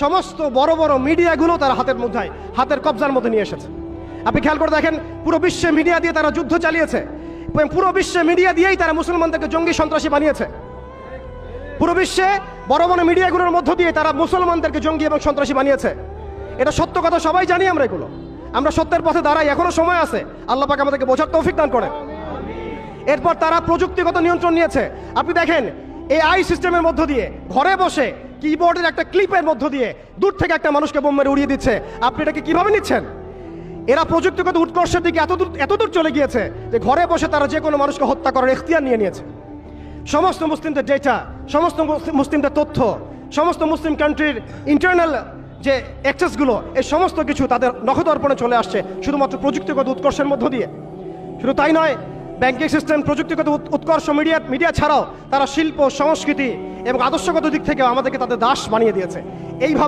সমস্ত বড় বড় মিডিয়াগুলো তারা হাতের মধ্যে, হাতের কবজার মধ্যে নিয়ে এসেছে। আপনি খেয়াল করে দেখেন, পুরো বিশ্বে মিডিয়া দিয়ে তারা যুদ্ধ চালিয়েছে। পুরো বিশ্বে মিডিয়া দিয়েই তারা মুসলমানদেরকে জঙ্গি সন্ত্রাসী বানিয়েছে। পুরো বিশ্বে বড় বড় মিডিয়াগুলোর মধ্য দিয়ে তারা মুসলমানদেরকে জঙ্গি এবং সন্ত্রাসী বানিয়েছে। এটা সত্য কথা সবাই জানি আমরা এগুলো। আমরা সত্যের পথে দাঁড়াই, এখনও সময় আছে। আল্লাহ পাক আমাদেরকে বোঝার তৌফিক দান করেন। এরপর তারা প্রযুক্তিগত নিয়ন্ত্রণ নিয়েছে। আপনি দেখেন এ আই সিস্টেমের মধ্য দিয়ে ঘরে বসে কিবোর্ডের একটা ক্লিপের মধ্য দিয়ে দূর থেকে একটা মানুষকে বোম মেরে উড়িয়ে দিচ্ছে। আপনি এটাকে কীভাবে নিচ্ছেন? এরা প্রযুক্তিগত উৎকর্ষের দিকে এত দূর এত দূর চলে গিয়েছে যে ঘরে বসে তারা যে কোনো মানুষকে হত্যা করার এখতিয়ার নিয়ে নিয়েছে। সমস্ত মুসলিমদের ডেটা সমস্ত মুসলিম- মুসলিমদের তথ্য, সমস্ত মুসলিম কান্ট্রির ইন্টারনাল যে অ্যাক্সেসগুলো এই সমস্ত কিছু তাদের নখদর্পণে চলে আসছে শুধুমাত্র প্রযুক্তিগত উৎকর্ষের মধ্য দিয়ে। শুধু তাই নয় ব্যাংকিং সিস্টেম প্রযুক্তিগত উৎকর্ষ মিডিয়া মিডিয়া ছাড়াও তারা শিল্প, সংস্কৃতি এবং আদর্শগত দিক থেকে আমাদেরকে তাদের দাস বানিয়ে দিয়েছে। এইভাবে